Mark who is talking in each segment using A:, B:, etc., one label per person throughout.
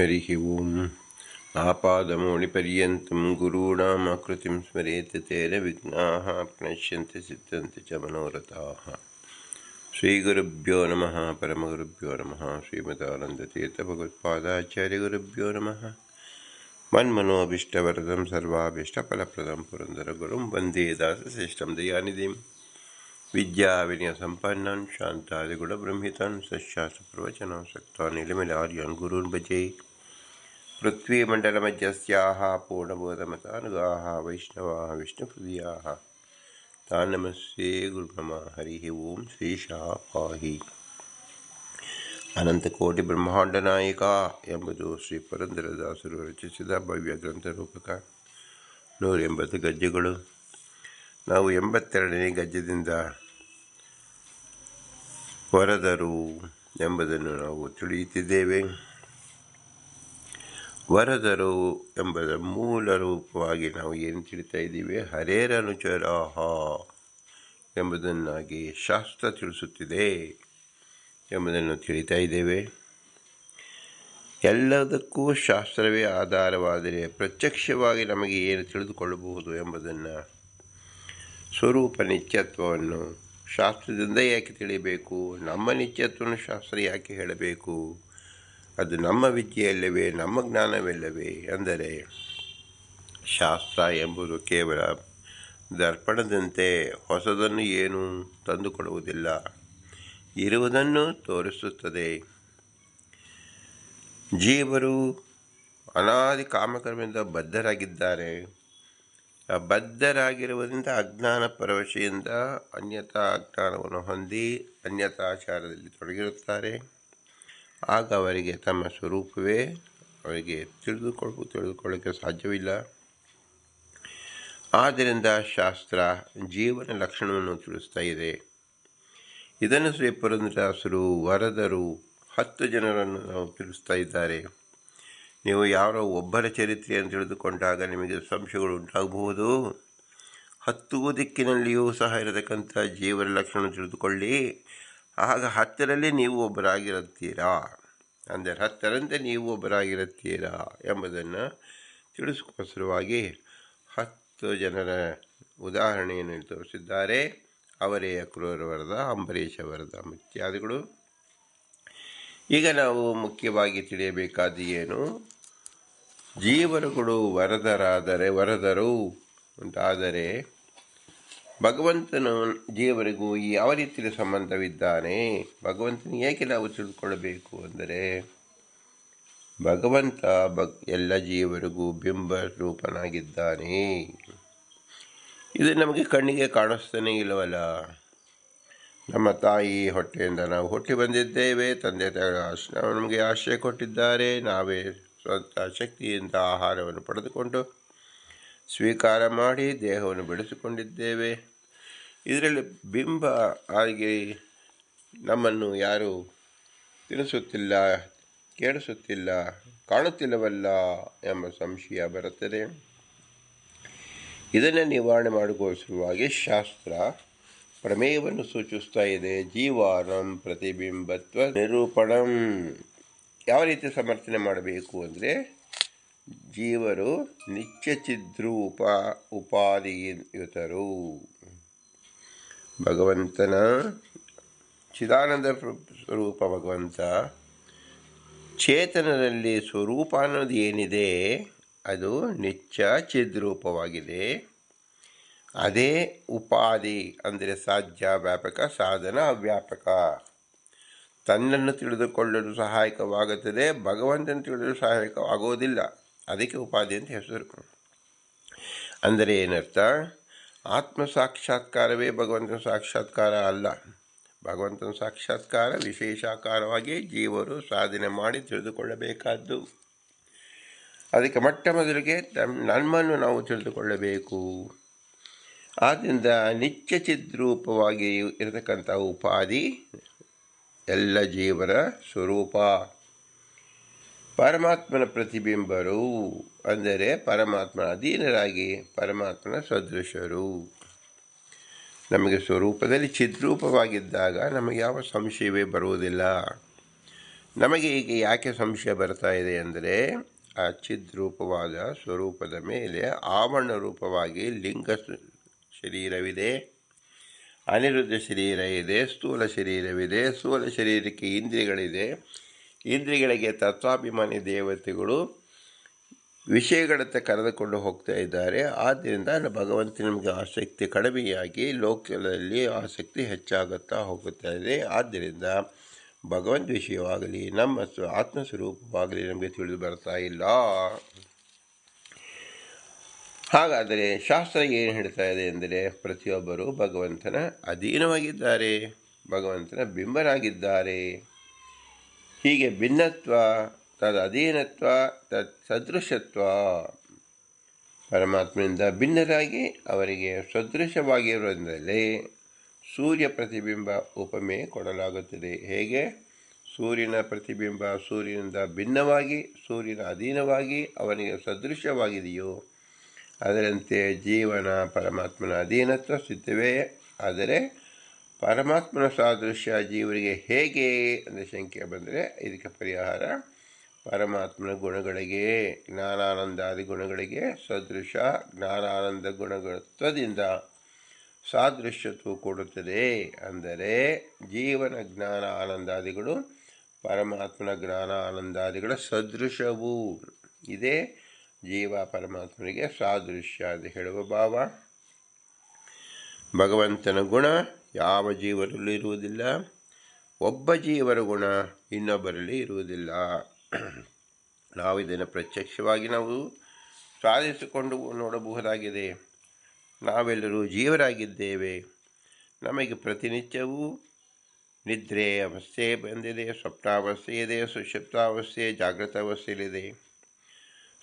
A: हरिः ओम् आपादमौलिपर्यन्तं गुरूणामाकृतिं स्मरेत् तेन विघ्नाः प्रणश्यन्ति सिद्धन्ति च मनोरथाः। श्रीगुरुभ्यो नमः, परमगुरुभ्यो नमः, श्रीमदानन्दतीर्थभगवत्पादाचार्यगुरुभ्यो नमः। मन्मनोऽभीष्टवरदं सर्वाभीष्टफलप्रदं पुरन्दरगुरुं वंदे दासश्रेष्ठं दयानिधिं। विद्याविनयसम्पन्नं शान्तादिगुणबृंहितं सशास्त्रप्रवचनं सक्त्वा निलमिलार्यान् गुरून् भजे। पृथ्वीमण्डलमध्यस्याः पूर्णबोधमतानुगाः वैष्णवाः विष्णुप्रियाः तान् नमस्ते ಗುರುಮಮ ಹರಿಃ ಓಂ ಶ್ರೀಶಾ ಪಾಹಿ ಅನಂತಕೋಟಿ ಬ್ರಹ್ಮಾಂಡ ನಾಯಕ ಎಂಬುದು ಶ್ರೀ ಪುರಂದರದಾಸರು ರಚಿಸಿದ ಭವ್ಯ ಗ್ರಂಥ ರೂಪಕ ನೂರ ಎಂಬತ್ತು ಗಜ್ಜೆಗಳು ನಾವು ಎಂಬತ್ತೆರಡನೇ ಗಜ್ಜದಿಂದ ವರದರು ಎಂಬುದನ್ನು ನಾವು ತಿಳಿಯುತ್ತಿದ್ದೇವೆ ವರದರು ಎಂಬುದರ ಮೂಲ ರೂಪವಾಗಿ ನಾವು ಏನು ತಿಳಿತಾ ಇದ್ದೀವಿ? ಹರೇರನುಚರಾಹ ಎಂಬುದನ್ನಾಗಿ ಶಾಸ್ತ್ರ ತಿಳಿಸುತ್ತಿದೆ ಎಂಬುದನ್ನು ತಿಳಿತಾ ಇದ್ದೇವೆ. ಎಲ್ಲದಕ್ಕೂ ಶಾಸ್ತ್ರವೇ ಆಧಾರವಾದರೆ ಪ್ರತ್ಯಕ್ಷವಾಗಿ ನಮಗೆ ಏನು ತಿಳಿದುಕೊಳ್ಳಬಹುದು ಎಂಬುದನ್ನು ಸ್ವರೂಪ ನಿತ್ಯತ್ವವನ್ನು ಶಾಸ್ತ್ರದಿಂದ ಯಾಕೆ ತಿಳಿಯಬೇಕು? ನಮ್ಮ ನಿತ್ಯತ್ವವನ್ನು ಶಾಸ್ತ್ರ ಯಾಕೆ ಹೇಳಬೇಕು? ಅದು ನಮ್ಮ ವಿದ್ಯೆಯಲ್ಲವೇ, ನಮ್ಮ ಜ್ಞಾನವಿಲ್ಲವೇ ಅಂದರೆ ಶಾಸ್ತ್ರ ಎಂಬುದು ಕೇವಲ ದರ್ಪಣದಂತೆ ಹೊಸದನ್ನು ಏನೂ ತಂದುಕೊಡುವುದಿಲ್ಲ. ಇರುವುದನ್ನು ತೋರಿಸುತ್ತದೆ. ಜೀವರು ಅನಾದಿ ಕಾಮಕರ್ಮದಿಂದ ಬದ್ಧರಾಗಿದ್ದಾರೆ. ಬದ್ಧರಾಗಿರುವುದರಿಂದ ಅಜ್ಞಾನ ಪರವಶೆಯಿಂದ ಅನ್ಯತಾ ಅಜ್ಞಾನವನ್ನು ಹೊಂದಿ ಅನ್ಯತಾಚಾರದಲ್ಲಿ ತೊಡಗಿರುತ್ತಾರೆ. ಆಗ ಅವರಿಗೆ ತಮ್ಮ ಸ್ವರೂಪವೇ ಅವರಿಗೆ ತಿಳಿದುಕೊಳ್ಳು, ತಿಳಿದುಕೊಳ್ಳೋಕ್ಕೆ ಸಾಧ್ಯವಿಲ್ಲ. ಆದ್ದರಿಂದ ಶಾಸ್ತ್ರ ಜೀವನ ಲಕ್ಷಣವನ್ನು ತಿಳಿಸ್ತಾ ಇದೆ. ಇದನ್ನು ಶ್ರೀ ಪುರಂದರಾಸರು ವರದರು ಹತ್ತು ಜನರನ್ನು ನಾವು ತಿಳಿಸ್ತಾ ಇದ್ದಾರೆ. ನೀವು ಯಾರೋ ಒಬ್ಬರ ಚರಿತ್ರೆಯನ್ನು ತಿಳಿದುಕೊಂಡಾಗ ನಿಮಗೆ ಸಂಶಯಗಳು ಉಂಟಾಗಬಹುದು. ಹತ್ತು ದಿಕ್ಕಿನಲ್ಲಿಯೂ ಸಹ ಇರತಕ್ಕಂಥ ಜೀವನ ಲಕ್ಷಣ ತಿಳಿದುಕೊಳ್ಳಿ. ಆಗ ಹತ್ತರಲ್ಲಿ ನೀವು ಒಬ್ಬರಾಗಿರುತ್ತೀರಾ? ಅಂದರೆ ಹತ್ತರಂತೆ ನೀವು ಒಬ್ಬರಾಗಿರುತ್ತೀರಾ ಎಂಬುದನ್ನು ತಿಳಿಸ್ಕೋಸ್ಕರವಾಗಿ ಹತ್ತು ಜನರ ಉದಾಹರಣೆಯನ್ನು ತೋರಿಸಿದ್ದಾರೆ. ಅವರೇ ಅಕ್ರೂರ ವರದ ಅಂಬರೀಷ ವರದ ಇತ್ಯಾದಿಗಳು ಈಗ ನಾವು ಮುಖ್ಯವಾಗಿ ತಿಳಿಯಬೇಕಾದ ಏನು? ಜೀವರುಗಳು ವರದರಾದರೆ, ವರದರು ಅಂತಾದರೆ ಭಗವಂತನು ಜೀವರಿಗೂ ಯಾವ ರೀತಿಯ ಸಂಬಂಧವಿದ್ದಾನೆ? ಭಗವಂತನ ಏಕೆ ನಾವು ತಿಳಿದುಕೊಳ್ಳಬೇಕು ಅಂದರೆ, ಭಗವಂತ ಭಗ್, ಎಲ್ಲ ಜೀವರಿಗೂ ಬಿಂಬ ರೂಪನಾಗಿದ್ದಾನೆ. ಇದು ನಮಗೆ ಕಣ್ಣಿಗೆ ಕಾಣಿಸ್ತಾನೆ ಇಲ್ಲವಲ್ಲ? ನಮ್ಮ ತಾಯಿ ಹೊಟ್ಟೆಯಿಂದ ನಾವು ಹುಟ್ಟಿ ಬಂದಿದ್ದೇವೆ, ತಂದೆ ತಾಯಿ ನಮಗೆ ಆಶ್ರಯ ಕೊಟ್ಟಿದ್ದಾರೆ, ನಾವೇ ಸ್ವಂತ ಶಕ್ತಿಯಿಂದ ಆಹಾರವನ್ನು ಪಡೆದುಕೊಂಡು ಸ್ವೀಕಾರ ಮಾಡಿ ದೇಹವನ್ನು ಬೆಳೆಸಿಕೊಂಡಿದ್ದೇವೆ ಇದರಲ್ಲಿ ಬಿಂಬ ಆಗಿ ನಮ್ಮನ್ನು ಯಾರು ತಿಳಿಸುತ್ತಿಲ್ಲ ಕೇಳಿಸುತ್ತಿಲ್ಲ, ಕಾಣುತ್ತಿಲ್ಲವಲ್ಲ ಎಂಬ ಸಂಶಯ ಬರುತ್ತದೆ. ಇದನ್ನು ನಿವಾರಣೆ ಮಾಡಿಕೋಸ್ಕರವಾಗಿ ಶಾಸ್ತ್ರ ಪ್ರಮೇಯವನ್ನು ಸೂಚಿಸ್ತಾ ಇದೆ. ಜೀವಾನಂ ಪ್ರತಿಬಿಂಬತ್ವ ನಿರೂಪಣಂ. ಯಾವ ರೀತಿ ಸಮರ್ಥನೆ ಮಾಡಬೇಕು ಅಂದರೆ ಜೀವರು ನಿತ್ಯ ಚಿದ್ರೂಪ ಉಪಾಧಿಯುತರು ಭಗವಂತನ ಚಿದಾನಂದ ಸ್ವರೂಪ ಭಗವಂತ ಚೇತನದಲ್ಲಿ ಸ್ವರೂಪ ಅನ್ನೋದು ಏನಿದೆ, ಅದು ನಿತ್ಯ ಚಿದ್ರೂಪವಾಗಿದೆ ಅದೇ ಉಪಾಧಿ ಅಂದರೆ ಸಾಧ್ಯ, ವ್ಯಾಪಕ, ಸಾಧನ, ಅವ್ಯಾಪಕ. ತನ್ನನ್ನು ತಿಳಿದುಕೊಳ್ಳಲು ಸಹಾಯಕವಾಗುತ್ತದೆ, ಭಗವಂತನ ತಿಳಿಯಲು ಸಹಾಯಕವಾಗುವುದಿಲ್ಲ. ಅದಕ್ಕೆ ಉಪಾಧಿ ಅಂತ ಹೆಸರು. ಅಂದರೆ ಏನರ್ಥ? ಆತ್ಮ ಸಾಕ್ಷಾತ್ಕಾರವೇ ಭಗವಂತನ ಸಾಕ್ಷಾತ್ಕಾರ ಅಲ್ಲ. ಭಗವಂತನ ಸಾಕ್ಷಾತ್ಕಾರ ವಿಶೇಷಾಕಾರವಾಗಿ ಜೀವರು ಸಾಧನೆ ಮಾಡಿ ತಿಳಿದುಕೊಳ್ಳಬೇಕಾದ್ದು. ಅದಕ್ಕೆ ಮೊಟ್ಟ ಮೊದಲಿಗೆ ನಮ್ಮನ್ನು ನಾವು ತಿಳಿದುಕೊಳ್ಳಬೇಕು. ಆದ್ದರಿಂದ ನಿತ್ಯ ಚಿದ್ರೂಪವಾಗಿ ಇರತಕ್ಕಂಥ ಉಪಾಧಿ ಎಲ್ಲ ಜೀವರ ಸ್ವರೂಪ. ಪರಮಾತ್ಮನ ಪ್ರತಿಬಿಂಬರು ಅಂದರೆ ಪರಮಾತ್ಮನ ಅಧೀನರಾಗಿ ಪರಮಾತ್ಮನ ಸದೃಶರು. ನಮಗೆ ಸ್ವರೂಪದಲ್ಲಿ ಚಿದ್ರೂಪವಾಗಿದ್ದಾಗ ನಮಗೆ ಯಾವ ಸಂಶಯವೇ ಬರುವುದಿಲ್ಲ. ನಮಗೆ ಈಗ ಯಾಕೆ ಸಂಶಯ ಬರ್ತಾ ಇದೆ ಅಂದರೆ, ಆ ಚಿದ್ರೂಪವಾದ ಸ್ವರೂಪದ ಮೇಲೆ ಆವರಣ ರೂಪವಾಗಿ ಲಿಂಗ ಶರೀರವಿದೆ. ಅನಿರುದ್ಧ ಶರೀರ ಇದೆ, ಸ್ಥೂಲ ಶರೀರವಿದೆ, ಸ್ಥೂಲ ಶರೀರಕ್ಕೆ ಇಂದ್ರಿಯಗಳಿದೆ. ಇಂದ್ರಿಯಗಳಿಗೆ ತತ್ವಾಭಿಮಾನಿ ದೇವತೆಗಳು ವಿಷಯಗಳತ್ತ ಕರೆದುಕೊಂಡು ಹೋಗ್ತಾ ಇದ್ದಾರೆ. ಆದ್ದರಿಂದ ಭಗವಂತ ನಮಗೆ ಆಸಕ್ತಿ ಕಡಿಮೆಯಾಗಿ ಲೋಕದಲ್ಲಿ ಆಸಕ್ತಿ ಹೆಚ್ಚಾಗುತ್ತಾ ಹೋಗುತ್ತಾ ಇದೆ. ಆದ್ದರಿಂದ ಭಗವಂತ ವಿಷಯವಾಗಲಿ, ನಮ್ಮ ಸ್ವ, ಆತ್ಮಸ್ವರೂಪವಾಗಲಿ ನಮಗೆ ತಿಳಿದು ಬರ್ತಾ ಇಲ್ಲ. ಹಾಗಾದರೆ ಶಾಸ್ತ್ರ ಏನು ಹೇಳ್ತಾ ಇದೆ ಎಂದರೆ ಪ್ರತಿಯೊಬ್ಬರೂ ಭಗವಂತನ ಅಧೀನವಾಗಿದ್ದಾರೆ, ಭಗವಂತನ ಬಿಂಬರಾಗಿದ್ದಾರೆ ಹೀಗೆ ಭಿನ್ನತ್ವ, ತದ್ ಅಧೀನತ್ವ ತತ್ ಸದೃಶತ್ವ. ಪರಮಾತ್ಮನಿಂದ ಭಿನ್ನರಾಗಿ ಅವರಿಗೆ ಸದೃಶವಾಗಿರುವುದರಿಂದಲೇ ಸೂರ್ಯ ಪ್ರತಿಬಿಂಬ ಉಪಮೆ ಕೊಡಲಾಗುತ್ತದೆ. ಹೇಗೆ? ಸೂರ್ಯನ ಪ್ರತಿಬಿಂಬ ಸೂರ್ಯನಿಂದ ಭಿನ್ನವಾಗಿ, ಸೂರ್ಯನ ಅಧೀನವಾಗಿ ಅವನಿಗೆ ಸದೃಶವಾಗಿದೆಯೋ, ಅದರಂತೆ ಜೀವನ ಪರಮಾತ್ಮನ ಅಧೀನತ್ವ ಸಿದ್ಧವೇ. ಆದರೆ ಪರಮಾತ್ಮನ ಸಾದೃಶ್ಯ ಜೀವರಿಗೆ ಹೇಗೆ ಅಂದರೆ ಶಂಕೆ ಬಂದರೆ ಇದಕ್ಕೆ ಪರಿಹಾರ ಪರಮಾತ್ಮನ ಗುಣಗಳಿಗೆ, ಜ್ಞಾನಾನಂದಾದಿ ಗುಣಗಳಿಗೆ, ಸದೃಶ ಜ್ಞಾನಾನಂದ ಗುಣಗತ್ವದಿಂದ ಸಾದೃಶ್ಯತ್ವ ಕೊಡುತ್ತದೆ. ಅಂದರೆ ಜೀವನ ಜ್ಞಾನ ಆನಂದಾದಿಗಳು ಪರಮಾತ್ಮನ ಜ್ಞಾನ ಆನಂದಾದಿಗಳ ಸದೃಶವು. ಇದೇ ಜೀವ ಪರಮಾತ್ಮನಿಗೆ ಸಾದೃಶ್ಯ ಅಂತ ಹೇಳುವ ಭಾವ. ಭಗವಂತನ ಗುಣ ಯಾವ ಜೀವರಲ್ಲೂ ಇರುವುದಿಲ್ಲ. ಒಬ್ಬ ಜೀವರ ಗುಣ ಇನ್ನೊಬ್ಬರಲ್ಲಿ ಇರುವುದಿಲ್ಲ. ನಾವು ಇದನ್ನು ಪ್ರತ್ಯಕ್ಷವಾಗಿ ನಾವು ಸಾಧಿಸಿಕೊಂಡು ನೋಡಬಹುದಾಗಿದೆ. ನಾವೆಲ್ಲರೂ ಜೀವರಾಗಿದ್ದೇವೆ. ನಮಗೆ ಪ್ರತಿನಿತ್ಯವೂ ನಿದ್ರೆ ಅವಸ್ಥೆ ಬಂದಿದೆ, ಸ್ವಪ್ನಾವಸ್ಥೆ ಇದೆ ಸುಷುಪ್ತಾವಸ್ಥೆ ಜಾಗೃತ ಅವಸ್ಥೆಯಲ್ಲಿದೆ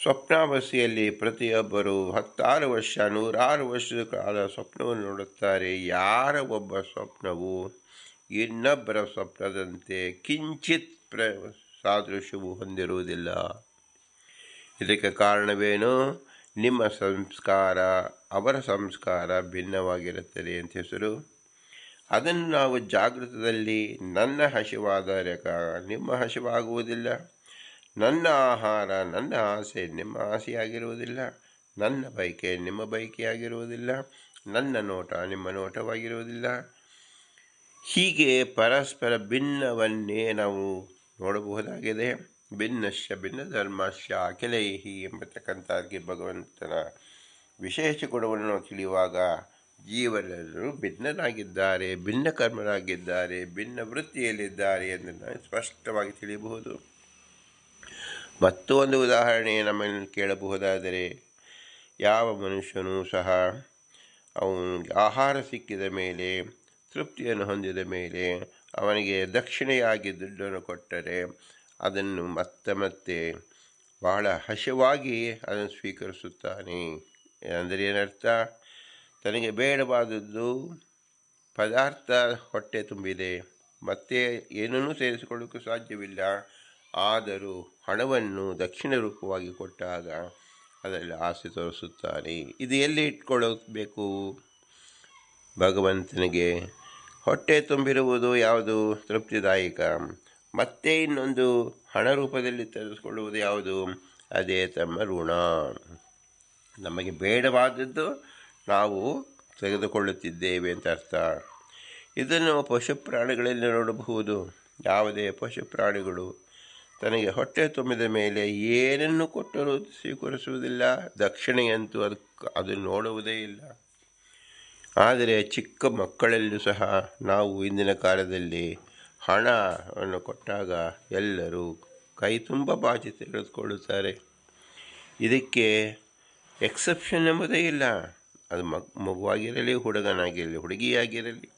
A: ಸ್ವಪ್ನಾವಸ್ಥೆಯಲ್ಲಿ ಪ್ರತಿಯೊಬ್ಬರು ಹತ್ತಾರು ವರ್ಷ, ನೂರಾರು ವರ್ಷದ ಕಾಲ ಸ್ವಪ್ನವನ್ನು ನೋಡುತ್ತಾರೆ. ಯಾರ ಒಬ್ಬ ಸ್ವಪ್ನವು ಇನ್ನೊಬ್ಬರ ಸ್ವಪ್ನದಂತೆ ಕಿಂಚಿತ್ ಪ್ರ ಸಾದೃಶ್ಯವು ಹೊಂದಿರುವುದಿಲ್ಲ. ಇದಕ್ಕೆ ಕಾರಣವೇನು? ನಿಮ್ಮ ಸಂಸ್ಕಾರ ಅವರ ಸಂಸ್ಕಾರ ಭಿನ್ನವಾಗಿರುತ್ತದೆ ಅಂತ ಹೆಸರು. ಅದನ್ನು ನಾವು ಜಾಗೃತದಲ್ಲಿ ನನ್ನ ಹಸಿವಾದರೆ ನಿಮ್ಮ ಹಸಿವಾಗುವುದಿಲ್ಲ. ನನ್ನ ಆಹಾರ, ನನ್ನ ಆಸೆ ನಿಮ್ಮ ಆಸೆಯಾಗಿರುವುದಿಲ್ಲ. ನನ್ನ ಬಯಕೆ ನಿಮ್ಮ ಬಯಕೆಯಾಗಿರುವುದಿಲ್ಲ. ನನ್ನ ನೋಟ ನಿಮ್ಮ ನೋಟವಾಗಿರುವುದಿಲ್ಲ. ಹೀಗೆ ಪರಸ್ಪರ ಭಿನ್ನವನ್ನೇ ನಾವು ನೋಡಬಹುದಾಗಿದೆ. ಭಿನ್ನಶ್ಯ ಭಿನ್ನ ಧರ್ಮಶ್ಯ ಅಖಿಲೈಹಿ ಎಂಬತಕ್ಕಂಥಕ್ಕೆ ಭಗವಂತನ ವಿಶೇಷ ಗುಣವನ್ನು ನಾವು ತಿಳಿಯುವಾಗ ಜೀವನರು ಭಿನ್ನನಾಗಿದ್ದಾರೆ ಭಿನ್ನ ಕರ್ಮರಾಗಿದ್ದಾರೆ ಭಿನ್ನ ವೃತ್ತಿಯಲ್ಲಿದ್ದಾರೆ ಎಂದು ನಾವು ಸ್ಪಷ್ಟವಾಗಿ ತಿಳಿಯಬಹುದು. ಮತ್ತೊಂದು ಉದಾಹರಣೆ ನಮ್ಮನ್ನು ಕೇಳಬಹುದಾದರೆ ಯಾವ ಮನುಷ್ಯನೂ ಸಹ ಅವನಿಗೆ ಆಹಾರ ಸಿಕ್ಕಿದ ಮೇಲೆ, ತೃಪ್ತಿಯನ್ನು ಹೊಂದಿದ ಮೇಲೆ ಅವನಿಗೆ ದಕ್ಷಿಣೆಯಾಗಿ ದುಡ್ಡನ್ನು ಕೊಟ್ಟರೆ ಅದನ್ನು ಮತ್ತೆ ಮತ್ತೆ ಬಹಳ ಹಸಿವಾಗಿ ಅದನ್ನು ಸ್ವೀಕರಿಸುತ್ತಾನೆ. ಅಂದರೆ ಏನರ್ಥ? ತನಗೆ ಬೇಡವಾದದ್ದು ಪದಾರ್ಥ ಹೊಟ್ಟೆ ತುಂಬಿದೆ, ಮತ್ತೆ ಏನನ್ನೂ ಸೇರಿಸಿಕೊಳ್ಳೋಕ್ಕೂ ಸಾಧ್ಯವಿಲ್ಲ. ಆದರೂ ಹಣವನ್ನು ದಕ್ಷಿಣ ರೂಪವಾಗಿ ಕೊಟ್ಟಾಗ ಅದರಲ್ಲಿ ಆಸೆ ತೋರಿಸುತ್ತಾನೆ ಇದು ಎಲ್ಲಿ ಇಟ್ಕೊಳ್ಳಬೇಕು? ಭಗವಂತನಿಗೆ ಹೊಟ್ಟೆ ತುಂಬಿರುವುದು ಯಾವುದು ತೃಪ್ತಿದಾಯಕ? ಮತ್ತೆ ಇನ್ನೊಂದು ಹಣ ರೂಪದಲ್ಲಿ ತೆಗೆದುಕೊಳ್ಳುವುದು ಯಾವುದು? ಅದೇ ತಮ್ಮ ಋಣ. ನಮಗೆ ಬೇಡವಾದದ್ದು ನಾವು ತೆಗೆದುಕೊಳ್ಳುತ್ತಿದ್ದೇವೆ ಅಂತ ಅರ್ಥ. ಇದನ್ನು ಪಶು ಪ್ರಾಣಿಗಳಲ್ಲಿ ನೋಡಬಹುದು. ಯಾವುದೇ ಪಶು ಪ್ರಾಣಿಗಳು ತನಗೆ ಹೊಟ್ಟೆ ತುಂಬಿದ ಮೇಲೆ ಏನನ್ನು ಕೊಟ್ಟರೂ ಸ್ವೀಕರಿಸುವುದಿಲ್ಲ. ದಕ್ಷಿಣೆಯಂತೂ ಅದು ಅದು ನೋಡುವುದೇ ಇಲ್ಲ. ಆದರೆ ಚಿಕ್ಕ ಮಕ್ಕಳಲ್ಲೂ ಸಹ ನಾವು ಇಂದಿನ ಕಾಲದಲ್ಲಿ ಹಣವನ್ನು ಕೊಟ್ಟಾಗ ಎಲ್ಲರೂ ಕೈ ತುಂಬ ಬಾಜಿ ತೆಗೆದುಕೊಳ್ಳುತ್ತಾರೆ. ಇದಕ್ಕೆ ಎಕ್ಸೆಪ್ಷನ್ ಎಂಬುದೇ ಇಲ್ಲ. ಅದು ಮಗ್ ಮಗುವಾಗಿರಲಿ, ಹುಡುಗನಾಗಿರಲಿ, ಹುಡುಗಿಯಾಗಿರಲಿ,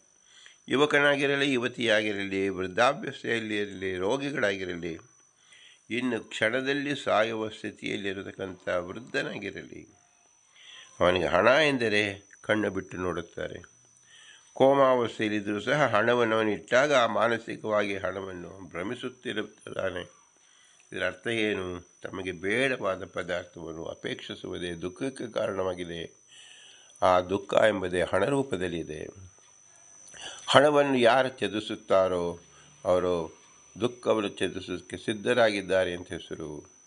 A: ಯುವಕನಾಗಿರಲಿ, ಯುವತಿಯಾಗಿರಲಿ ವೃದ್ಧಾಭ್ಯಸೆಯಲ್ಲಿ ಇರಲಿ ರೋಗಿಗಳಾಗಿರಲಿ ಇನ್ನು ಕ್ಷಣದಲ್ಲಿ ಸಾಯುವ ಸ್ಥಿತಿಯಲ್ಲಿರತಕ್ಕಂಥ ವೃದ್ಧನಾಗಿರಲಿ. ಅವನಿಗೆ ಹಣ ಎಂದರೆ ಕಣ್ಣು ಬಿಟ್ಟು ನೋಡುತ್ತಾರೆ. ಕೋಮಾವಸ್ಥೆಯಲ್ಲಿದ್ದರೂ ಸಹ ಹಣವನ್ನು ಅವನಿಟ್ಟಾಗ ಮಾನಸಿಕವಾಗಿ ಹಣವನ್ನು ಭ್ರಮಿಸುತ್ತಿರುತ್ತಾನೆ. ಇದರ ಅರ್ಥ ಏನು? ತಮಗೆ ಬೇಡವಾದ ಪದಾರ್ಥವನ್ನು ಅಪೇಕ್ಷಿಸುವುದೇ ದುಃಖಕ್ಕೆ ಕಾರಣವಾಗಿದೆ. ಆ ದುಃಖ ಎಂಬುದೇ ಹಣ ರೂಪದಲ್ಲಿದೆ. ಹಣವನ್ನು ಯಾರು ತ್ಯಜಿಸುತ್ತಾರೋ, ಅವರು ದುಃಖವನ್ನು ಚೇತರಿಸೋದಕ್ಕೆ ಸಿದ್ಧರಾಗಿದ್ದಾರೆ ಅಂತ ಹೆಸರು.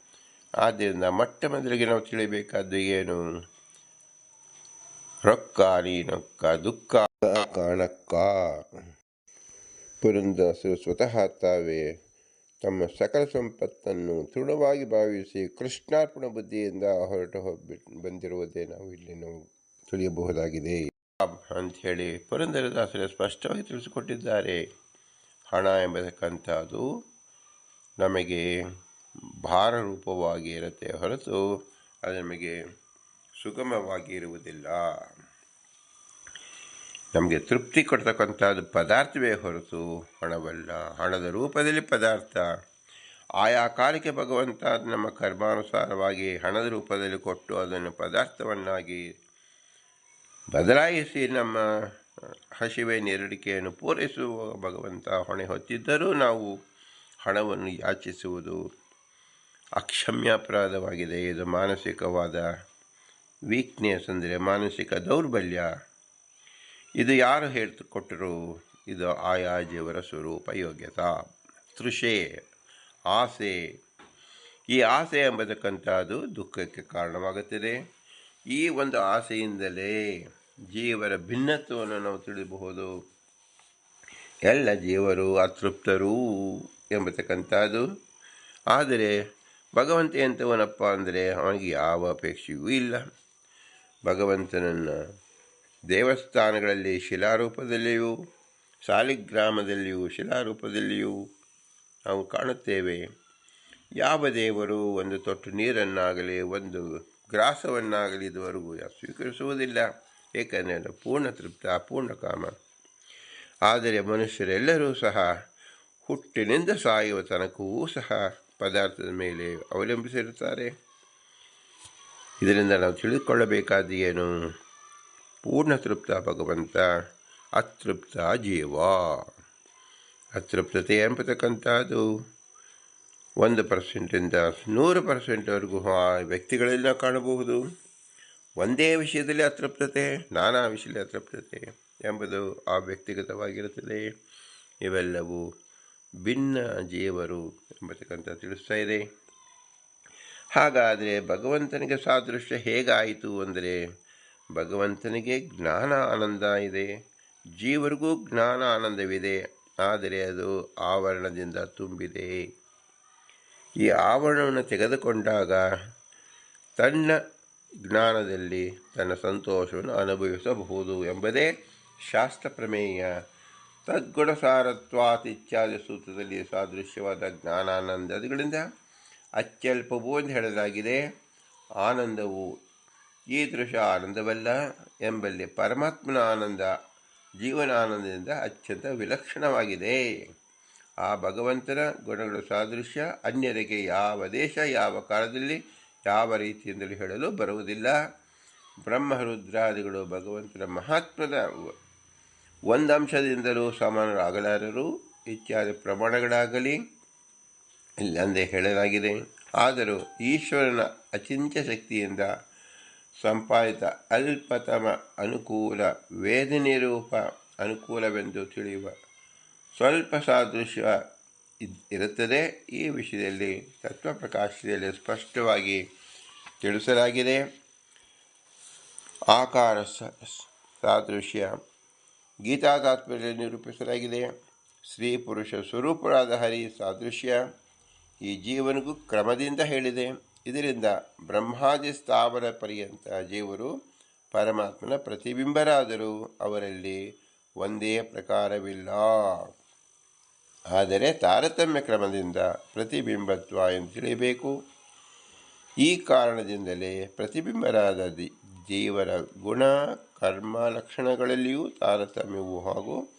A: ಆದ್ದರಿಂದ ಮೊಟ್ಟ ಮೊದಲಿಗೆ ನಾವು ತಿಳಿಬೇಕಾದ್ದು ಏನು? ರೊಕ್ಕ, ನೀನೊಕ್ಕ, ದುಃಖ ಕಾಣಕ್ಕ ಪುರಂದಾಸರು ಸ್ವತಃ ತಾವೇ ತಮ್ಮ ಸಕಲ ಸಂಪತ್ತನ್ನು ತೃಢವಾಗಿ ಭಾವಿಸಿ ಕೃಷ್ಣಾರ್ಪಣ ಬುದ್ಧಿಯಿಂದ ಹೊರಟು ಹೋಗ್ಬಿಟ್ಟು ಬಂದಿರುವುದೇ ನಾವು ಇಲ್ಲಿ ನಾವು ತಿಳಿಯಬಹುದಾಗಿದೆ. ಅಂಥೇಳಿ ಪುರಂದರದಾಸರು ಸ್ಪಷ್ಟವಾಗಿ ತಿಳಿಸಿಕೊಟ್ಟಿದ್ದಾರೆ. ಹಣ ಎಂಬತಕ್ಕಂಥದ್ದು ನಮಗೆ ಭಾರ ರೂಪವಾಗಿ ಇರುತ್ತೆ ಹೊರತು ಅದು ನಮಗೆ ಸುಗಮವಾಗಿ ಇರುವುದಿಲ್ಲ. ನಮಗೆ ತೃಪ್ತಿ ಕೊಡ್ತಕ್ಕಂಥದ್ದು ಪದಾರ್ಥವೇ ಹೊರತು ಹಣವಲ್ಲ. ಹಣದ ರೂಪದಲ್ಲಿ ಪದಾರ್ಥ. ಆಯಾ ಕಾಲಕ್ಕೆ ಭಗವಂತ ನಮ್ಮ ಕರ್ಮಾನುಸಾರವಾಗಿ ಹಣದ ರೂಪದಲ್ಲಿ ಕೊಟ್ಟು ಅದನ್ನು ಪದಾರ್ಥವನ್ನಾಗಿ ಬದಲಾಯಿಸಿ ನಮ್ಮ ಹಸಿವೆ ನೆರಡಿಕೆಯನ್ನು ಪೂರೈಸುವ ಭಗವಂತ ಹೊಣೆ ಹೊತ್ತಿದ್ದರೂ ನಾವು ಹಣವನ್ನು ಯಾಚಿಸುವುದು ಅಕ್ಷಮ್ಯಾಪರಾಧವಾಗಿದೆ. ಇದು ಮಾನಸಿಕವಾದ ವೀಕ್ನೆಸ್ ಅಂದರೆ ಮಾನಸಿಕ ದೌರ್ಬಲ್ಯ. ಇದು ಯಾರು ಹೇಳ್ಕೊಟ್ಟರು ಇದು ಆಯಾ ಜೀವರ ಸ್ವರೂಪ ಯೋಗ್ಯತಾ. ತೃಷೆ, ಆಸೆ. ಈ ಆಸೆ ಎಂಬತಕ್ಕಂಥದ್ದು ದುಃಖಕ್ಕೆ ಕಾರಣವಾಗುತ್ತದೆ. ಈ ಒಂದು ಆಸೆಯಿಂದಲೇ ಜೀವರ ಭಿನ್ನತ್ವವನ್ನು ನಾವು ತಿಳಿಯಬಹುದು ಎಲ್ಲ ಜೀವರು ಅತೃಪ್ತರು ಎಂಬತಕ್ಕಂಥದ್ದು. ಆದರೆ ಭಗವಂತ ಎಂಥವನಪ್ಪ ಅಂದರೆ ಅವನಿಗೆ ಯಾವ ಅಪೇಕ್ಷೆಯೂ ಇಲ್ಲ. ಭಗವಂತನನ್ನು ದೇವಸ್ಥಾನಗಳಲ್ಲಿ, ಶಿಲಾರೂಪದಲ್ಲಿಯೂ, ಸಾಲಿಗ್ರಾಮದಲ್ಲಿಯೂ, ಶಿಲಾರೂಪದಲ್ಲಿಯೂ ನಾವು ಕಾಣುತ್ತೇವೆ. ಯಾವ ದೇವರು ಒಂದು ತೊಟ್ಟು ನೀರನ್ನಾಗಲಿ, ಒಂದು ಗ್ರಾಸವನ್ನಾಗಲಿ ಇದುವರೆಗೂ ಸ್ವೀಕರಿಸುವುದಿಲ್ಲ. ಏಕೆಂದರೆ ಪೂರ್ಣ ತೃಪ್ತ ಅಪೂರ್ಣ ಕಾಮ. ಆದರೆ ಮನುಷ್ಯರೆಲ್ಲರೂ ಸಹ ಹುಟ್ಟಿನಿಂದ ಸಾಯುವ ತನಕವೂ ಸಹ ಪದಾರ್ಥದ ಮೇಲೆ ಅವಲಂಬಿಸಿರುತ್ತಾರೆ. ಇದರಿಂದ ನಾವು ತಿಳಿದುಕೊಳ್ಳಬೇಕಾದ ಏನು? ಪೂರ್ಣ ತೃಪ್ತ ಭಗವಂತ, ಅತೃಪ್ತ ಜೀವ. ಅತೃಪ್ತತೆ ಎಂಬತಕ್ಕಂಥದ್ದು ಒಂದು ಪರ್ಸೆಂಟಿಂದ ನೂರು ಪರ್ಸೆಂಟ್ವರೆಗೂ ಆ ವ್ಯಕ್ತಿಗಳೆಲ್ಲ ಕಾಣಬಹುದು. ಒಂದೇ ವಿಷಯದಲ್ಲಿ ಅತೃಪ್ತತೆ, ನಾನಾ ವಿಷಯದಲ್ಲಿ ಅತೃಪ್ತತೆ ಎಂಬುದು ಆ ವ್ಯಕ್ತಿಗತವಾಗಿರುತ್ತದೆ. ಇವೆಲ್ಲವೂ ಭಿನ್ನ ಜೀವರು ಎಂಬತಕ್ಕಂಥ ತಿಳಿಸ್ತಾ ಇದೆ. ಹಾಗಾದರೆ ಭಗವಂತನಿಗೆ ಸಾದೃಶ್ಯ ಹೇಗಾಯಿತು ಅಂದರೆ ಭಗವಂತನಿಗೆ ಜ್ಞಾನ ಆನಂದ ಇದೆ. ಜೀವರಿಗೂ ಜ್ಞಾನ ಆನಂದವಿದೆ. ಆದರೆ ಅದು ಆವರಣದಿಂದ ತುಂಬಿದೆ. ಈ ಆವರಣವನ್ನು ತೆಗೆದುಕೊಂಡಾಗ ತನ್ನ ಜ್ಞಾನದಲ್ಲಿ ತನ್ನ ಸಂತೋಷವನ್ನು ಅನುಭವಿಸಬಹುದು ಎಂಬುದೇ ಶಾಸ್ತ್ರ ಪ್ರಮೇಯ. ತದ್ಗುಣ ಸಾರತ್ವಾತ್ ಇತ್ಯಾದಿ ಸೂತ್ರದಲ್ಲಿ ಸಾದೃಶ್ಯವಾದ ಜ್ಞಾನಾನಂದಗಳಿಂದ ಅತ್ಯಲ್ಪವೂ ಎಂದು ಹೇಳಲಾಗಿದೆ. ಆನಂದವು ಈ ದೃಶ್ಯ ಆನಂದವಲ್ಲ ಎಂಬಲ್ಲಿ ಪರಮಾತ್ಮನ ಆನಂದ ಜೀವನ ಆನಂದದಿಂದ ಅತ್ಯಂತ ವಿಲಕ್ಷಣವಾಗಿದೆ. ಆ ಭಗವಂತನ ಗುಣಗಳ ಸಾದೃಶ್ಯ, ಅನ್ಯರಿಗೆ ಯಾವ ದೇಶ, ಯಾವ ಕಾಲದಲ್ಲಿ ಯಾವ ರೀತಿಯಿಂದಲೂ ಹೇಳಲು ಬರುವುದಿಲ್ಲ. ಬ್ರಹ್ಮರುದ್ರಾದಿಗಳು ಭಗವಂತನ ಮಹಾತ್ಮದ ಒಂದು ಅಂಶದಿಂದಲೂ ಸಮಾನರಾಗಲಾರರು ಇತ್ಯಾದಿ ಪ್ರಮಾಣಗಳಾಗಲಿ ಇಲ್ಲಂದೇ ಹೇಳಲಾಗಿದೆ. ಆದರೂ ಈಶ್ವರನ ಅಚಿಂತ್ಯ ಶಕ್ತಿಯಿಂದ ಸಂಪಾದಿತ ಅಲ್ಪತಮ ಅನುಕೂಲ ವೇದನಿರೂಪ ಅನುಕೂಲವೆಂದು ತಿಳಿಯುವ ಸ್ವಲ್ಪ ಸಾದೃಶ್ಯ ಇರುತ್ತದೆ. ಈ ವಿಷಯದಲ್ಲಿ ತತ್ವಪ್ರಕಾಶದಲ್ಲಿ ಸ್ಪಷ್ಟವಾಗಿ ತಿಳಿಸಲಾಗಿದೆ. ಆಕಾರ ಸಾದೃಶ್ಯ ಗೀತಾತಾತ್ಮದಲ್ಲಿ ನಿರೂಪಿಸಲಾಗಿದೆ. ಸ್ತ್ರೀ ಪುರುಷ ಸ್ವರೂಪರಾದ ಹರಿ ಸಾದೃಶ್ಯ ಈ ಜೀವನಿಗೂ ಕ್ರಮದಿಂದ ಹೇಳಿದೆ. ಇದರಿಂದ ಬ್ರಹ್ಮಾದಿ ಸ್ಥಾವರ ಪರ್ಯಂತ ಜೀವರು ಪರಮಾತ್ಮನ ಪ್ರತಿಬಿಂಬರಾದರೂ. ಅವರಲ್ಲಿ ಒಂದೇ ಪ್ರಕಾರವಿಲ್ಲ. ಆದರೆ ತಾರತಮ್ಯ ಕ್ರಮದಿಂದ ಪ್ರತಿಬಿಂಬತ್ವ ಎಂದು ತಿಳಿಯಬೇಕು. ಈ ಕಾರಣದಿಂದಲೇ ಪ್ರತಿಬಿಂಬರಾದ ದೇವರ ಗುಣ, ಕರ್ಮ ಲಕ್ಷಣಗಳಲ್ಲಿಯೂ ತಾರತಮ್ಯವು ಹಾಗೂ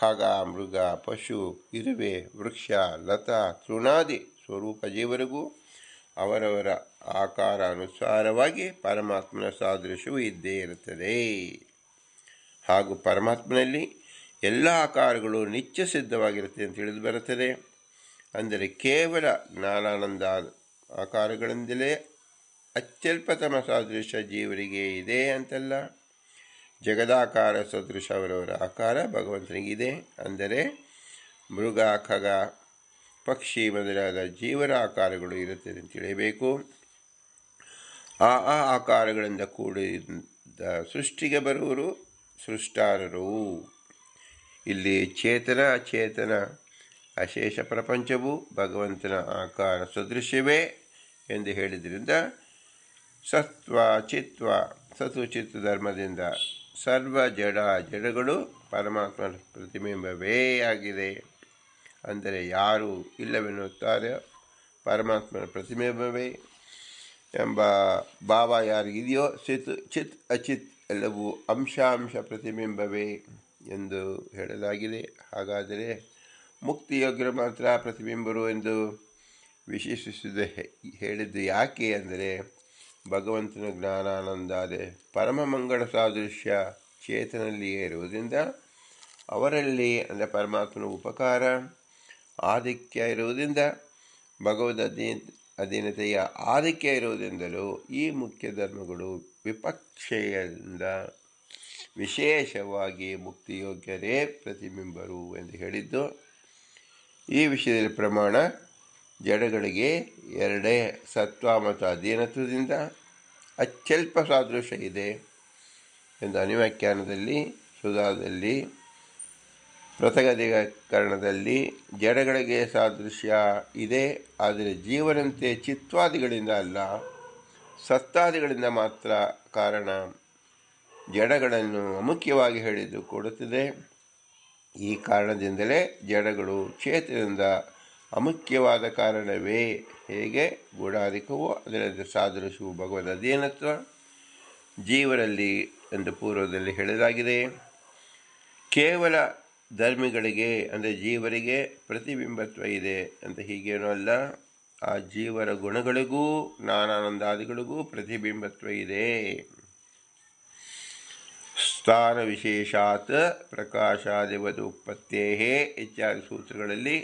A: ಖಗ, ಮೃಗ, ಪಶು, ಇರುವೆ, ವೃಕ್ಷ, ಲತಾ, ತೃಣಾದಿ ಸ್ವರೂಪ ಜೀವರಿಗೂ ಅವರವರ ಆಕಾರ ಅನುಸಾರವಾಗಿ ಪರಮಾತ್ಮನ ಸಾದೃಶ್ಯವು ಇದ್ದೇ ಇರುತ್ತದೆ. ಹಾಗೂ ಪರಮಾತ್ಮನಲ್ಲಿ ಎಲ್ಲ ಆಕಾರಗಳು ನಿತ್ಯ ಸಿದ್ಧವಾಗಿರುತ್ತೆ ಅಂತ ತಿಳಿದು ಬರುತ್ತದೆ. ಅಂದರೆ ಕೇವಲ ಜ್ಞಾನಾನಂದ ಆಕಾರಗಳಿಂದಲೇ ಅತ್ಯಲ್ಪತಮ ಸಾದೃಶ್ಯ ಜೀವರಿಗೆ ಇದೆ ಅಂತಲ್ಲ. ಜಗದಾಕಾರ ಸದೃಶ ಅವರವರ ಆಕಾರ ಭಗವಂತನಿಗಿದೆ. ಅಂದರೆ ಮೃಗ, ಖಗ, ಪಕ್ಷಿ ಮೊದಲಾದ ಜೀವರ ಆಕಾರಗಳು ಇರುತ್ತದೆ ಅಂತ ತಿಳಿಯಬೇಕು. ಆ ಆ ಆಕಾರಗಳಿಂದ ಕೂಡಿದ ಸೃಷ್ಟಿಗೆ ಬರುವರು ಸೃಷ್ಟಾರರು. ಇಲ್ಲಿ ಚೇತನ ಅಚೇತನ ಅಶೇಷ ಪ್ರಪಂಚವು, ಭಗವಂತನ ಆಕಾರ ಸದೃಶ್ಯವೇ ಎಂದು ಹೇಳಿದ್ರಿಂದ ಸತ್ವ, ಚಿತ್ವ ಚಿತ್ತ ಧರ್ಮದಿಂದ ಸರ್ವ ಜಡ ಜಡಗಳು ಪರಮಾತ್ಮನ ಪ್ರತಿಬಿಂಬವೇ ಆಗಿದೆ. ಅಂದರೆ ಯಾರು ಇಲ್ಲವೆನ್ನುತ್ತಾರೆ ಪರಮಾತ್ಮನ ಪ್ರತಿಬಿಂಬವೇ ಎಂಬ ಭಾವ ಯಾರಿಗಿದೆಯೋ ಚಿತ್ ಚಿತ್, ಅಚಿತ್ ಎಲ್ಲವೂ ಅಂಶಾಂಶ ಪ್ರತಿಬಿಂಬವೇ. ಎಂದು ಹೇಳಲಾಗಿದೆ. ಹಾಗಾದರೆ ಮುಕ್ತಿಯೋಗ್ಯರು ಮಾತ್ರ ಪ್ರತಿಬಿಂಬರು ಎಂದು ವಿಶೇಷಿಸಿದ ಹೇಳಿದ್ದು ಯಾಕೆ ಅಂದರೆ ಭಗವಂತನ ಜ್ಞಾನಾನಂದಾದೆ ಪರಮ ಮಂಗಳ ಸಾದೃಶ್ಯ ಚೇತನಲ್ಲಿಯೇ ಇರುವುದರಿಂದ ಅವರಲ್ಲಿ ಅಂದರೆ ಪರಮಾತ್ಮನ ಉಪಕಾರ, ಆಧಿಕ್ಯ ಇರುವುದರಿಂದ, ಭಗವದ್ ಅಧೀನ ಅಧೀನತೆಯ ಆಧಿಕ್ಯ ಇರುವುದರಿಂದಲೂ ಈ ಮುಖ್ಯ ಧರ್ಮಗಳು ವಿಪಕ್ಷೆಯಿಂದ ವಿಶೇಷವಾಗಿ ಮುಕ್ತಿಯೋಗ್ಯರೇ ಪ್ರತಿಬಿಂಬರು ಎಂದು ಹೇಳಿದ್ದು, ಈ ವಿಷಯದಲ್ಲಿ ಪ್ರಮಾಣ ಜಡಗಳಿಗೆ ಎರಡೇ ಸತ್ವ ಮತ್ತು ಅಧೀನತ್ವದಿಂದ ಅತ್ಯಲ್ಪ ಸಾದೃಶ್ಯ ಇದೆ ಎಂದು ಅನಿವ್ಯಾಖ್ಯಾನದಲ್ಲಿ ಸುಧಾದಲ್ಲಿ ಪ್ರತಗಧಿಕರಣದಲ್ಲಿ ಜಡಗಳಿಗೆ ಸಾದೃಶ್ಯ ಇದೆ, ಆದರೆ ಜೀವನಂತೆ ಚಿತ್ವಾದಿಗಳಿಂದ ಅಲ್ಲ, ಸತ್ತಾದಿಗಳಿಂದ ಮಾತ್ರ ಕಾರಣ ಜಡಗಳನ್ನು ಅಮುಖ್ಯವಾಗಿ ಹೇಳಿದ್ದು ಕೊಡುತ್ತದೆ. ಈ ಕಾರಣದಿಂದಲೇ ಜಡಗಳು ಕ್ಷೇತ್ರದಿಂದ ಅಮುಖ್ಯವಾದ ಕಾರಣವೇ? ಹೇಗೆ? ಗೂಢಾಧಿಕವೋ? ಅದರಲ್ಲಿ ಸಾದೃಶ್ಯವು ಭಗವದ್ ಅಧೀನತ್ವ ಜೀವರಲ್ಲಿ ಎಂದು ಪೂರ್ವದಲ್ಲಿ ಹೇಳಲಾಗಿದೆ ಕೇವಲ ಧರ್ಮಿಗಳಿಗೆ, ಅಂದರೆ ಜೀವರಿಗೆ ಪ್ರತಿಬಿಂಬತ್ವ ಇದೆ ಅಂತ ಹೀಗೇನೂ ಅಲ್ಲ. ಆ ಜೀವರ ಗುಣಗಳಿಗೂ, ನಾನಾನಂದಾದಿಗಳಿಗೂ ಪ್ರತಿಬಿಂಬತ್ವ ಇದೆ. ಸ್ಥಾನ ವಿಶೇಷಾತ್ ಪ್ರಕಾಶಾದಿವದು ಉತ್ಪತ್ತೇ ಇತ್ಯಾದಿ ಸೂತ್ರಗಳಲ್ಲಿ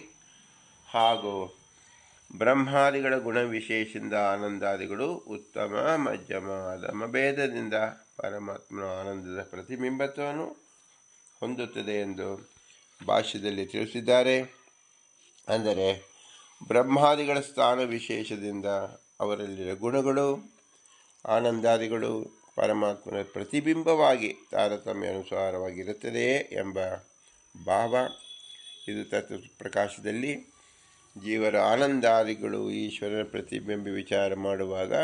A: ಹಾಗೂ ಬ್ರಹ್ಮಾದಿಗಳ ಗುಣವಿಶೇಷದಿಂದ ಆನಂದಾದಿಗಳು ಉತ್ತಮ, ಮಧ್ಯಮ ಅಧಮ ಭೇದದಿಂದ ಪರಮಾತ್ಮನ ಆನಂದದ ಪ್ರತಿಬಿಂಬತ್ವವನ್ನು ಹೊಂದುತ್ತದೆ ಎಂದು ಭಾಷ್ಯದಲ್ಲಿ ತಿಳಿಸಿದ್ದಾರೆ. ಅಂದರೆ ಬ್ರಹ್ಮಾದಿಗಳ ಸ್ಥಾನ ವಿಶೇಷದಿಂದ ಅವರಲ್ಲಿರುವ ಗುಣಗಳು, ಆನಂದಾದಿಗಳು ಪರಮಾತ್ಮನ ಪ್ರತಿಬಿಂಬವಾಗಿ ತಾರತಮ್ಯ ಅನುಸಾರವಾಗಿರುತ್ತದೆಯೇ ಎಂಬ ಭಾವ ಇದು ತತ್ವ ಪ್ರಕಾಶದಲ್ಲಿ ಜೀವರ ಆನಂದಾದಿಗಳು ಈಶ್ವರನ ಪ್ರತಿಬಿಂಬ ವಿಚಾರ ಮಾಡುವಾಗ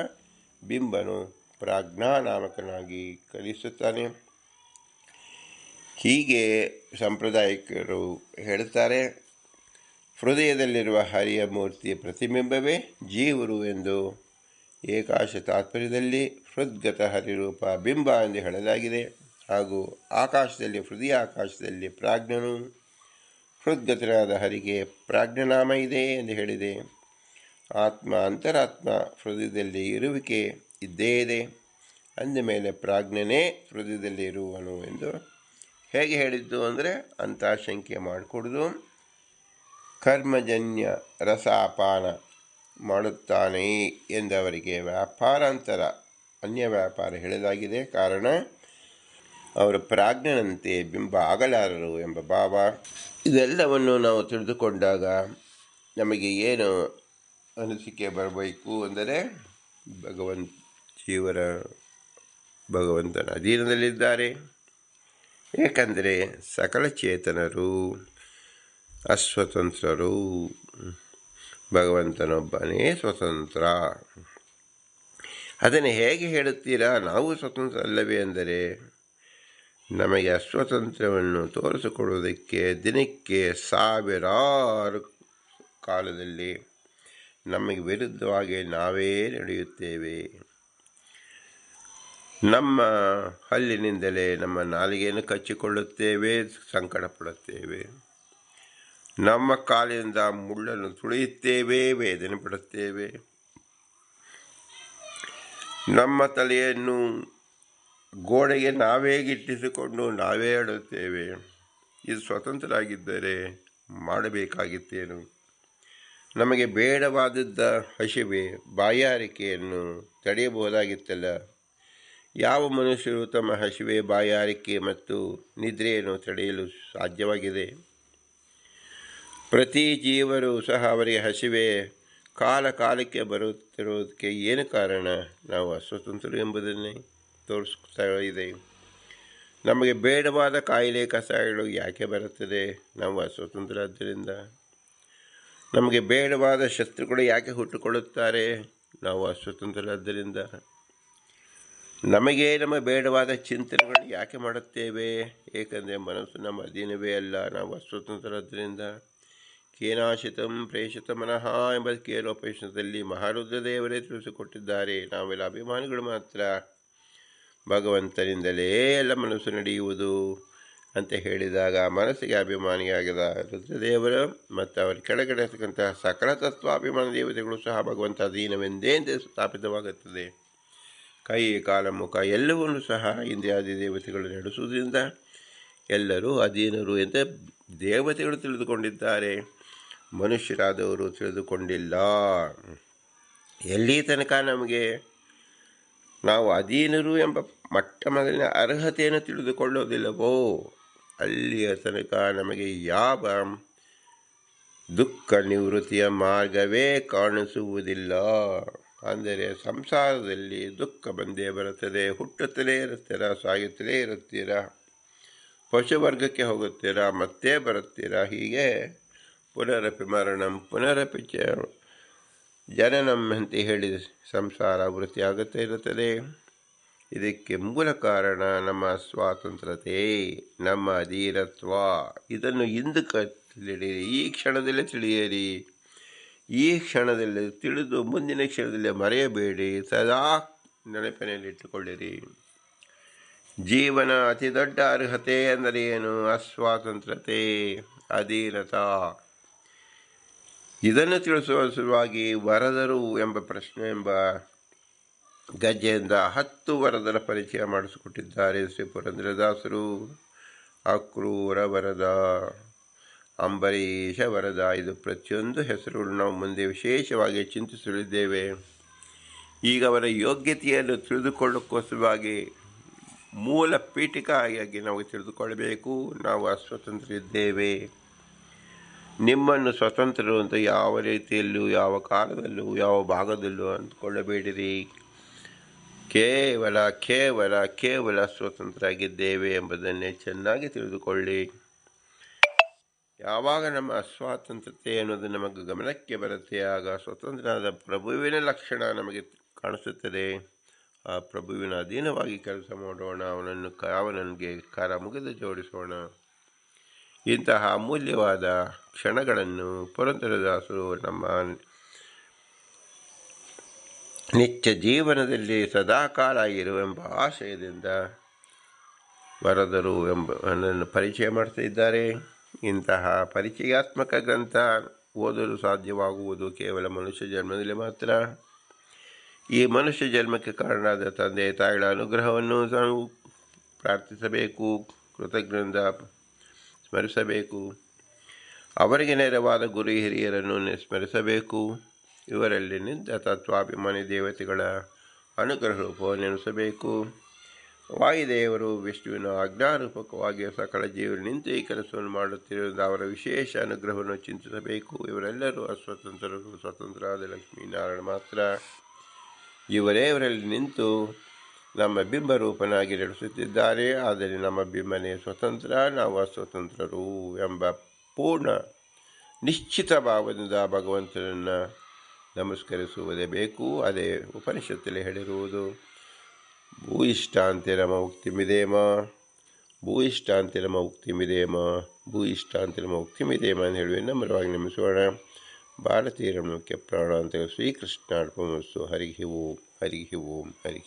A: ಬಿಂಬನು ಪ್ರಾಜ್ಞಾನಾಮಕನಾಗಿ ಕಲಿಸುತ್ತಾನೆ. ಹೀಗೆ ಸಾಂಪ್ರದಾಯಿಕರು ಹೇಳುತ್ತಾರೆ ಹೃದಯದಲ್ಲಿರುವ ಹರಿಯ ಮೂರ್ತಿಯ ಪ್ರತಿಬಿಂಬವೇ ಜೀವರು ಎಂದು ಏಕಾಶ ತಾತ್ಪರ್ಯದಲ್ಲಿ ಹೃದ್ಗತ ಹರಿರೂಪ ಬಿಂಬ ಎಂದು ಹೇಳಲಾಗಿದೆ. ಹಾಗೂ ಆಕಾಶದಲ್ಲಿ, ಹೃದಯ ಆಕಾಶದಲ್ಲಿ ಪ್ರಾಜ್ಞನು. ಹೃದ್ಗತರಾದ ಹರಿಗೆ ಪ್ರಾಜ್ಞನಾಮ ಇದೆ ಎಂದು ಹೇಳಿದೆ. ಆತ್ಮ ಅಂತರಾತ್ಮ ಹೃದಯದಲ್ಲಿ ಇರುವಿಕೆ ಇದ್ದೇ ಇದೆ. ಅಂದ ಮೇಲೆ ಪ್ರಾಜ್ಞನೇ ಹೃದಯದಲ್ಲಿ ಇರುವನು ಎಂದು ಹೇಗೆ ಹೇಳಿದ್ದು ಅಂದರೆ ಅಂತ ಶಂಕೆ ಮಾಡಿಕೊಡುದು. ಕರ್ಮಜನ್ಯ ರಸಾಪಾನ. ಮಾಡುತ್ತಾನೆ ಎಂದವರಿಗೆ ವ್ಯಾಪಾರಾಂತರ ಅನ್ಯ ವ್ಯಾಪಾರ ಹೇಳಲಾಗಿದೆ ಕಾರಣ, ಅವರು ಪ್ರಾಜ್ಞನಂತೆ ಬಿಂಬ ಆಗಲಾರರು ಎಂಬ ಭಾವ. ಇದೆಲ್ಲವನ್ನು ನಾವು ತಿಳಿದುಕೊಂಡಾಗ ನಮಗೆ ಏನು ಅನಿಸಿಕೆ ಬರಬೇಕು ಅಂದರೆ ಭಗವಂತ ಜೀವರ ಭಗವಂತನ ಅಧೀನದಲ್ಲಿದ್ದಾರೆ. ಏಕೆಂದರೆ ಸಕಲ ಚೇತನರು, ಅಸ್ವತಂತ್ರರು ಭಗವಂತನೊಬ್ಬನೇ ಸ್ವತಂತ್ರ. ಅದನ್ನು ಹೇಗೆ ಹೇಳುತ್ತೀರಾ? ನಾವು ಸ್ವತಂತ್ರ ಅಲ್ಲವೇ ಅಂದರೆ, ನಮಗೆ ಅಸ್ವತಂತ್ರವನ್ನು ತೋರಿಸಿಕೊಡುವುದಕ್ಕೆ ದಿನಕ್ಕೆ ಸಾವಿರಾರು ಕಾಲದಲ್ಲಿ ನಮಗೆ ವಿರುದ್ಧವಾಗಿ ನಾವೇ ನಡೆಯುತ್ತೇವೆ. ನಮ್ಮ ಹಲ್ಲಿನಿಂದಲೇ ನಮ್ಮ ನಾಲಿಗೆಯನ್ನು ಕಚ್ಚಿಕೊಳ್ಳುತ್ತೇವೆ ಸಂಕಟ ಪಡುತ್ತೇವೆ ನಮ್ಮ ಕಾಲಿನಿಂದ ಮುಳ್ಳನ್ನು ತುಳಿಯುತ್ತೇವೆ, ವೇದನೆ ಪಡುತ್ತೇವೆ. ನಮ್ಮ ತಲೆಯನ್ನು ಗೋಡೆಗೆ ನಾವೇ ಗಿಟ್ಟಿಸಿಕೊಂಡು ನಾವೇ ಆಡುತ್ತೇವೆ ಇದು ಸ್ವತಂತ್ರರಾಗಿದ್ದರೆ ಮಾಡಬೇಕಾಗಿತ್ತೇನು? ನಮಗೆ ಬೇಡವಾದದ್ದ ಹಸಿವೆ, ಬಾಯಾರಿಕೆಯನ್ನು ತಡೆಯಬಹುದಾಗಿತ್ತಲ್ಲ. ಯಾವ ಮನುಷ್ಯರು ತಮ್ಮ ಹಸಿವೆ, ಬಾಯಾರಿಕೆ ಮತ್ತು ನಿದ್ರೆಯನ್ನು ತಡೆಯಲು ಸಾಧ್ಯವಾಗಿದೆ? ಪ್ರತಿ ಜೀವರು ಸಹ ಅವರಿಗೆ ಹಸಿವೆ. ಕಾಲ ಕಾಲಕ್ಕೆ ಬರುತ್ತಿರುವುದಕ್ಕೆ ಏನು ಕಾರಣ? ನಾವು ಅಸ್ವತಂತ್ರರು ಎಂಬುದನ್ನೇ ತೋರಿಸ್ತಾ ಇದೆ ನಮಗೆ ಬೇಡವಾದ ಕಾಯಿಲೆ ಕಸಾಯಗಳು ಯಾಕೆ ಬರುತ್ತದೆ? ನಾವು ಅಸ್ವತಂತ್ರ ಆದ್ದರಿಂದ ನಮಗೆ ಬೇಡವಾದ ಶತ್ರುಗಳು ಯಾಕೆ ಹುಟ್ಟುಕೊಳ್ಳುತ್ತಾರೆ? ನಾವು ಅಸ್ವತಂತ್ರರಾದ್ದರಿಂದ. ನಮಗೆ ನಮ್ಮ ಬೇಡವಾದ ಚಿಂತನೆಗಳು ಯಾಕೆ ಮಾಡುತ್ತೇವೆ? ಏಕೆಂದರೆ ಮನಸ್ಸು ನಮ್ಮ ಅಧೀನವೇ ಅಲ್ಲ. ನಾವು ಅಸ್ವತಂತ್ರರಾದ್ದರಿಂದ. ಕೇನಾಶಿತಂ ಪ್ರೇಷಿತ ಮನಃ ಎಂಬ ಕೇಲೋಪೇಷಣದಲ್ಲಿ ಮಹಾರುದ್ರದೇವರೇ ತಿಳಿಸಿಕೊಟ್ಟಿದ್ದಾರೆ. ನಾವೆಲ್ಲ ಅಭಿಮಾನಿಗಳು ಮಾತ್ರ. ಭಗವಂತನಿಂದಲೇ ಎಲ್ಲ ಮನಸ್ಸು ನಡೆಯುವುದು ಅಂತ ಹೇಳಿದಾಗ ಮನಸ್ಸಿಗೆ ಅಭಿಮಾನಿಯಾಗಿದ ರುದ್ರದೇವರು ಮತ್ತು ಅವರ ಕೆಳಗಡೆ ಇರತಕ್ಕಂತಹ ಸಕಲ ತತ್ವಾಭಿಮಾನ ದೇವತೆಗಳು ಸಹ ಭಗವಂತ ಅಧೀನವೆಂದೇ ಸ್ಥಾಪಿತವಾಗುತ್ತದೆ. ಕೈ, ಕಾಲ, ಮುಖ ಎಲ್ಲವನ್ನು ಸಹ ಇಂದ್ರಿಯಾದಿ ದೇವತೆಗಳು ನಡೆಸುವುದರಿಂದ ಎಲ್ಲರೂ ಅಧೀನರು ಅಂತ ದೇವತೆಗಳು ತಿಳಿದುಕೊಂಡಿದ್ದಾರೆ. ಮನುಷ್ಯರಾದವರು ತಿಳಿದುಕೊಂಡಿಲ್ಲ. ಎಲ್ಲಿ ತನಕ ನಮಗೆ ನಾವು ಅಧೀನರು ಎಂಬ ಮಟ್ಟ ಮೊದಲಿನ ಅರ್ಹತೆಯನ್ನು ತಿಳಿದುಕೊಳ್ಳೋದಿಲ್ಲವೋ, ಅಲ್ಲಿಯ ತನಕ ನಮಗೆ ಯಾವ ದುಃಖ ನಿವೃತ್ತಿಯ ಮಾರ್ಗವೇ ಕಾಣಿಸುವುದಿಲ್ಲ. ಅಂದರೆ ಸಂಸಾರದಲ್ಲಿ ದುಃಖ ಬಂದೇ ಬರುತ್ತದೆ, ಹುಟ್ಟುತ್ತಲೇ ಇರುತ್ತೀರ ಸಾಗುತ್ತಲೇ ಇರುತ್ತೀರಾ, ಪಶುವರ್ಗಕ್ಕೆ ಹೋಗುತ್ತೀರಾ, ಮತ್ತೆ ಬರುತ್ತೀರಾ, ಹೀಗೆ ಪುನರಪಿ ಮರಣಂ, ಪುನರಪಿ ಜನನಂ ಅಂತ ಹೇಳಿದ ಸಂಸಾರ ವೃತ್ತಿಯಾಗುತ್ತಾ ಇರುತ್ತದೆ. ಇದಕ್ಕೆ ಮೂಲ ಕಾರಣ ನಮ್ಮ ಸ್ವಾತಂತ್ರ್ಯತೆ, ನಮ್ಮ ಅಧೀರತ್ವ ಇದನ್ನು ಇಂದು ತಿಳಿಯಿರಿ ಈ ಕ್ಷಣದಲ್ಲೇ ತಿಳಿಯಿರಿ ಈ ಕ್ಷಣದಲ್ಲಿ ತಿಳಿದು ಮುಂದಿನ ಕ್ಷಣದಲ್ಲಿ ಮರೆಯಬೇಡಿ. ಸದಾ ನೆನಪಿನಲ್ಲಿಟ್ಟುಕೊಳ್ಳಿರಿ. ಜೀವನ ಅತಿ ದೊಡ್ಡ ಅರ್ಹತೆ ಅಂದರೆ ಏನು? ಅಸ್ವಾತಂತ್ರ್ಯತೆ, ಅಧೀನತ. ಇದನ್ನು ತಿಳಿಸುವ ಸಲುವಾಗಿ ವರದರು ಎಂಬ ಪ್ರಶ್ನೆ ಎಂಬ ಗಜ್ಜೆಯಿಂದ ಹತ್ತು ವರದರ ಪರಿಚಯ ಮಾಡಿಸಿಕೊಟ್ಟಿದ್ದಾರೆ ಶ್ರೀ ಪುರಂದ್ರದಾಸರು. ಅಕ್ರೂರ ವರದ, ಅಂಬರೀಷ ವರದ, ಇದು ಪ್ರತಿಯೊಂದು ಹೆಸರುಗಳು ನಾವು ಮುಂದೆ ವಿಶೇಷವಾಗಿ ಚಿಂತಿಸಲಿದ್ದೇವೆ. ಈಗ ಅವರ ಯೋಗ್ಯತೆಯನ್ನು ತಿಳಿದುಕೊಳ್ಳೋಕ್ಕೋಸ್ಕರವಾಗಿ ಮೂಲ ಪೀಠಿಕಾಗಿ ನಾವು ತಿಳಿದುಕೊಳ್ಳಬೇಕು. ನಾವು ಅಸ್ವತಂತ್ರ ಇದ್ದೇವೆ ನಿಮ್ಮನ್ನು ಸ್ವತಂತ್ರರು ಅಂತ ಯಾವ ರೀತಿಯಲ್ಲೂ, ಯಾವ ಕಾಲದಲ್ಲೂ, ಯಾವ ಭಾಗದಲ್ಲೂ ಅಂದುಕೊಳ್ಳಬೇಡಿರಿ. ಕೇವಲ ಕೇವಲ ಕೇವಲ ಆಗಿದ್ದೇವೆ ಎಂಬುದನ್ನೇ ಚೆನ್ನಾಗಿ ತಿಳಿದುಕೊಳ್ಳಿ. ಯಾವಾಗ ನಮ್ಮ ಅಸ್ವಾತಂತ್ರ್ಯತೆ ಅನ್ನೋದು ನಮಗೆ ಗಮನಕ್ಕೆ ಬರುತ್ತೆ, ಆಗ ಸ್ವತಂತ್ರನಾದ ಪ್ರಭುವಿನ ಲಕ್ಷಣ ನಮಗೆ ಕಾಣಿಸುತ್ತದೆ. ಆ ಪ್ರಭುವಿನ ಅಧೀನವಾಗಿ ಕೆಲಸ ಮಾಡೋಣ, ಅವನನ್ನು ಅವನಿಗೆ ಕರ ಮುಗಿದು ಜೋಡಿಸೋಣ. ಇಂತಹ ಅಮೂಲ್ಯವಾದ ಕ್ಷಣಗಳನ್ನು ಪುರಂದರದಾಸರು ನಮ್ಮ ನಿತ್ಯ ಜೀವನದಲ್ಲಿ ಸದಾಕಾಲ ಇರುವೆಂಬ ಆಶಯದಿಂದ ಬರೆದರು ಎಂಬ ಪರಿಚಯ ಮಾಡ್ತಿದ್ದಾರೆ ಇಂತಹ ಪರಿಚಯಾತ್ಮಕ ಗ್ರಂಥ ಓದಲು ಸಾಧ್ಯವಾಗುವುದು ಕೇವಲ ಮನುಷ್ಯ ಜನ್ಮದಲ್ಲಿ ಮಾತ್ರ. ಈ ಮನುಷ್ಯ ಜನ್ಮಕ್ಕೆ ಕಾರಣವಾದ ತಂದೆ ತಾಯಿಗಳ ಅನುಗ್ರಹವನ್ನು ನಾವು ಪ್ರಾರ್ಥಿಸಬೇಕು. ಕೃತಜ್ಞದ ಸ್ಮರಿಸಬೇಕು. ಅವರಿಗೆ ನೆರವಾದ ಗುರು ಹಿರಿಯರನ್ನು ಸ್ಮರಿಸಬೇಕು. ಇವರಲ್ಲಿ ನಿಂತ ತತ್ವಾಭಿಮಾನಿ ದೇವತೆಗಳ ಅನುಗ್ರಹ ರೂಪ ನೆನೆಸಬೇಕು ವಾಯುದೇವರು ವಿಷ್ಣುವಿನ ಆಜ್ಞಾರೂಪಕವಾಗಿ ಸಕಲ ಜೀವರು ನಿಂತು ಈ ಕೆಲಸವನ್ನು ಮಾಡುತ್ತಿರುವುದು ಅವರ ವಿಶೇಷ ಅನುಗ್ರಹವನ್ನು ಚಿಂತಿಸಬೇಕು. ಇವರೆಲ್ಲರೂ ಅಸ್ವತಂತ್ರರು ಸ್ವತಂತ್ರರಾದ ಲಕ್ಷ್ಮೀನಾರಾಯಣ ಮಾತ್ರ. ಇವರೇ ಇವರಲ್ಲಿ ನಿಂತು ನಮ್ಮ ಬಿಂಬರೂಪನಾಗಿ ನಡೆಸುತ್ತಿದ್ದಾರೆ. ಆದರೆ ನಮ್ಮ ಬಿಂಬನೇ ಸ್ವತಂತ್ರ, ನಾವು ಸ್ವತಂತ್ರರು ಎಂಬ ಪೂರ್ಣ ನಿಶ್ಚಿತ ಭಾವದಿಂದ ಭಗವಂತನನ್ನು ನಮಸ್ಕರಿಸುವುದೇ ಬೇಕು. ಅದೇ ಉಪನಿಷತ್ತಲ್ಲಿ ಹೇಳಿರುವುದು, ಭೂ ಇಷ್ಟಾಂತಿ ನಮ ಉಕ್ತಿಮಿದೇಮ, ಭೂ ನಮ ಉಕ್ತಿಮಿದೇಮ, ಭೂ ಇಷ್ಟಾಂತಿ ನಮ ಉಕ್ತಿಮಿದೇಮ ಅಂತ ಹೇಳುವೆ ನಮ್ರವಾಗಿ ನಮಿಸೋಣ. ಭಾರತೀಯರ ಮುಖ್ಯ ಪ್ರಾಣ ಅಂತ ಶ್ರೀಕೃಷ್ಣ ಹರಿಹಿ ಹರಿ ಓಂ ಹರಿಹಿ ಓಂ, ಹರಿ